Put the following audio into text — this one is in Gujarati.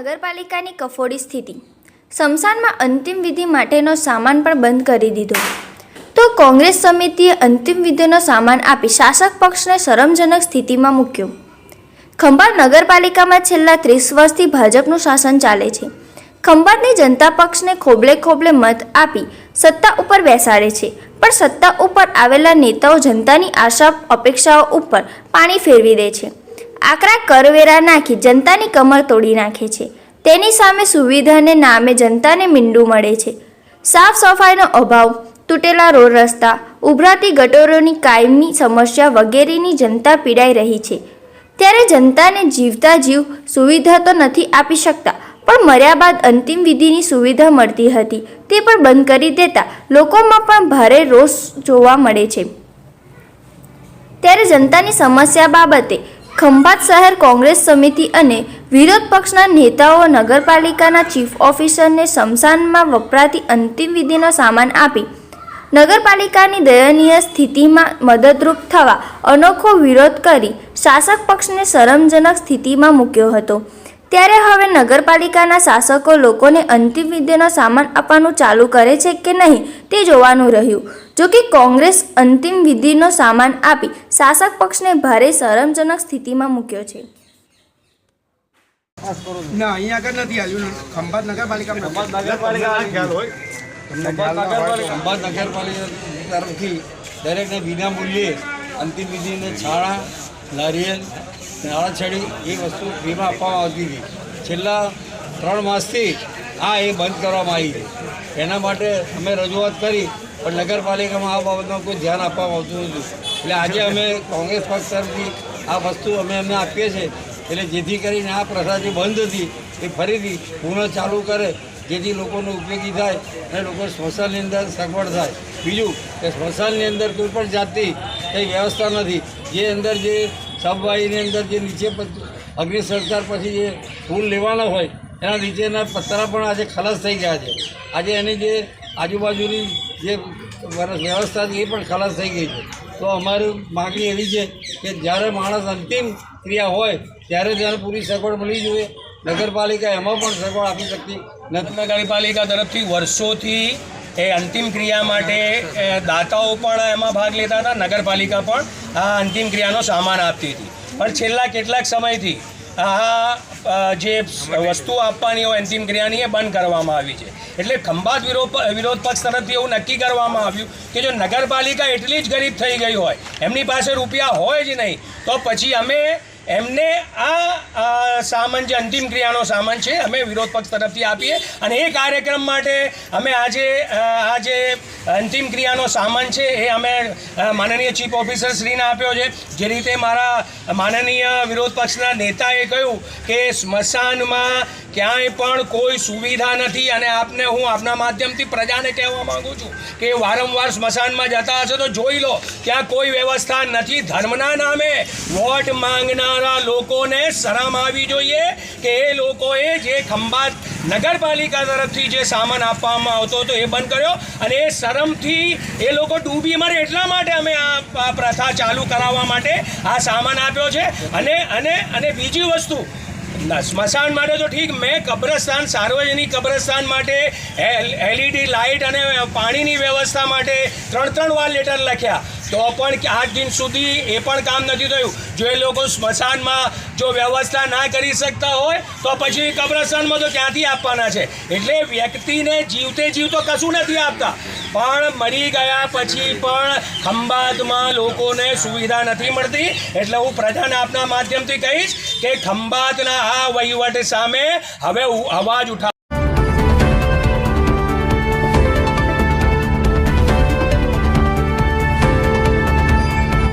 નગરપાલિકાની કફોડી સ્થિતિ. સમસાનમાં અંતિમ વિધિ માટેનો સામાન પણ બંધ કરી દીધો. તો કોંગ્રેસ સમિતિએ અંતિમ વિધિનો સામાન આપી શાસક પક્ષને શરમજનક સ્થિતિમાં મૂક્યો. ખંભાત નગરપાલિકામાં છેલ્લા ત્રીસ વર્ષથી ભાજપનું શાસન ચાલે છે. ખંભાતની જનતા પક્ષને ખોબલે ખોબલે મત આપી સત્તા ઉપર બેસાડે છે. પણ સત્તા ઉપર આવેલા નેતાઓ જનતાની આશા, અપેક્ષાઓ ઉપર પાણી ફેરવી દે છે. આકરા કરવેરા નાખી જનતાની કમર તોડી નાખે છે. તેની સામે સુવિધાને નામે જનતાને મીંડું મળે છે. સાફ સફાઈનો અભાવ, તૂટેલા રોડ રસ્તા, ઉભરાતી ગટોરોની કાયમી સમસ્યા વગેરેની જનતા પીડાઈ રહી છે. ત્યારે જનતાને જીવતા જીવ સુવિધા તો નથી આપી શકતા, પણ મર્યા બાદ અંતિમ વિધિની સુવિધા મળતી હતી. તે પણ બંધ કરી દેતા લોકોમાં પણ ભારે રોષ જોવા મળે છે. ત્યારે જનતાની સમસ્યા બાબતે ખંભાત શહેર કોંગ્રેસ સમિતિ અને વિરોધ પક્ષના નેતાઓ નગરપાલિકાના ચીફ ઓફિસરને સ્મશાનમાં વપરાતી અંતિમ વિધિનો સામાન આપી નગરપાલિકાની દયનીય સ્થિતિમાં મદદરૂપ થવા અનોખો વિરોધ કરી શાસક પક્ષને શરમજનક સ્થિતિમાં મૂક્યો હતો. ત્યારે હવે નગરપાલિકાના શાસકો લોકોને અંતિમ વિધિનો સામાન આપવાનું ચાલુ કરે છે કે નહીં તે જોવાનું રહ્યું. જો કે કોંગ્રેસ અંતિમ વિધિનો સામાન આપી શાસક પક્ષને ભારે શરમજનક સ્થિતિમાં મૂક્યો છે. ના અહીંયા આગળ નથી આવ્યું. ખંભાત નગરપાલિકા ખ્યાલ હોય? તમને ખ્યાલ ના હોય તો ખંભાત નગરપાલિકા તરફથી દરેકને વિના મૂલ્યે અંતિમ વિધિને છાણા નારિયેલ નાળા છડી એ વસ્તુ ફ્રીમાં આપવામાં આવતી હતી. છેલ્લા ત્રણ માસથી આ એ બંધ કરવામાં આવી છે. એના માટે અમે રજૂઆત કરી, પણ નગરપાલિકામાં આ બાબતમાં કોઈ ધ્યાન આપવામાં આવતું નથી. એટલે આજે અમે કોંગ્રેસ પક્ષ તરફથી આ વસ્તુ અમે એમને આપીએ છીએ. એટલે જેથી કરીને આ પ્રથા જે બંધ હતી, એ ફરીથી પુનઃ ચાલુ કરે, જેથી લોકોનો ઉપયોગી થાય અને લોકો સ્મશાનની અંદર સગવડ થાય. બીજું કે સ્મશાનની અંદર કોઈ પણ જાતની કંઈ વ્યવસ્થા નથી. જે અંદર જે સબવાહીની અંદર જે નીચે અગ્નિ સંસ્કાર પછી જે ફૂલ લેવાના હોય, એના નીચેના પતરા પણ આજે ખલાસ થઈ ગયા છે. આજે એની જે આજુબાજુની જે વ્યવસ્થા છે એ પણ ખલાસ થઈ ગઈ છે. તો અમારી માગણી એવી છે કે જ્યારે માણસ અંતિમ ક્રિયા હોય, ત્યારે તેને પૂરી સગવડ મળવી જોઈએ. નગરપાલિકા એમાં પણ સગવડ આપી શકતી નથી. નગરપાલિકા તરફથી વર્ષોથી એ અંતિમ ક્રિયા માટે દાતાઓ પણ એમાં ભાગ લેતા હતા, નગરપાલિકા પણ આ અંતિમ ક્રિયાનો સામાન આપતી હતી. પણ છેલ્લા કેટલાક સમયથી આ જે વસ્તુ આપવાની હોય અંતિમ ક્રિયાની એ બંધ કરવામાં આવી છે. એટલે ખંભાત વિરોધ વિરોધ પક્ષ તરફથી એવું નક્કી કરવામાં આવ્યું કે જો નગરપાલિકા એટલી જ ગરીબ થઈ ગઈ હોય, એમની પાસે રૂપિયા હોય જ નહીં, તો પછી અમે એમને આ સામાન જે અંતિમ ક્રિયાનો સામાન છે, અમે વિરોધ પક્ષ તરફથી આપીએ અને એ કાર્યક્રમ માટે અમે આજે આ જે અંતિમ ક્રિયાનો સામાન છે, એ અમે માનનીય ચીફ ઓફિસર શ્રીને આપ્યો છે. જે રીતે મારા માનનીય વિરોધ પક્ષના નેતાએ કહ્યું કે સ્મશાનમાં ક્યાંય પણ કોઈ સુવિધા નથી અને આપને હું આપના માધ્યમથી પ્રજાને કહેવા માગું છું કે વારંવાર સ્મશાનમાં જતા હશે તો જોઈ લો, ત્યાં કોઈ વ્યવસ્થા નથી. ધર્મના નામે વોટ માંગનારા લોકોને શરમ આવી જોઈએ કે એ લોકોએ જે ખંભાત નગરપાલિકા તરફથી જે સામાન આપવામાં આવતો હતો એ બંધ કર્યો અને એ શરમથી એ લોકો ડૂબી મરે એટલા માટે અમે આ પ્રથા ચાલુ કરાવવા માટે આ સામાન આપ્યો છે. અને અને અને બીજી વસ્તુ સ્મશાન માટે તો ઠીક, મેં કબ્રસ્તાન, સાર્વજનિક કબ્રસ્તાન માટે એલઈડી લાઇટ અને પાણીની વ્યવસ્થા માટે ત્રણ ત્રણ વાર લેટર લખ્યા. તો પણ આઠ દિન સુધી એ પણ કામ નથી થયું. જો એ લોકો સ્મશાનમાં જો વ્યવસ્થા ના કરી શકતા હોય, તો પછી કબ્રસ્તાનમાં તો ક્યાંથી આપવાના છે? એટલે વ્યક્તિને જીવતે જીવતો કશું નથી આપતા. પણ મરી ગયા પછી પણ ખંભાતમાં લોકોને સુવિધા નથી મળતી. એટલે હું પ્રધાન આપના માધ્યમથી કહીશ કે ખંભાતના આ વહીવટ સામે હવે અવાજ ઉઠા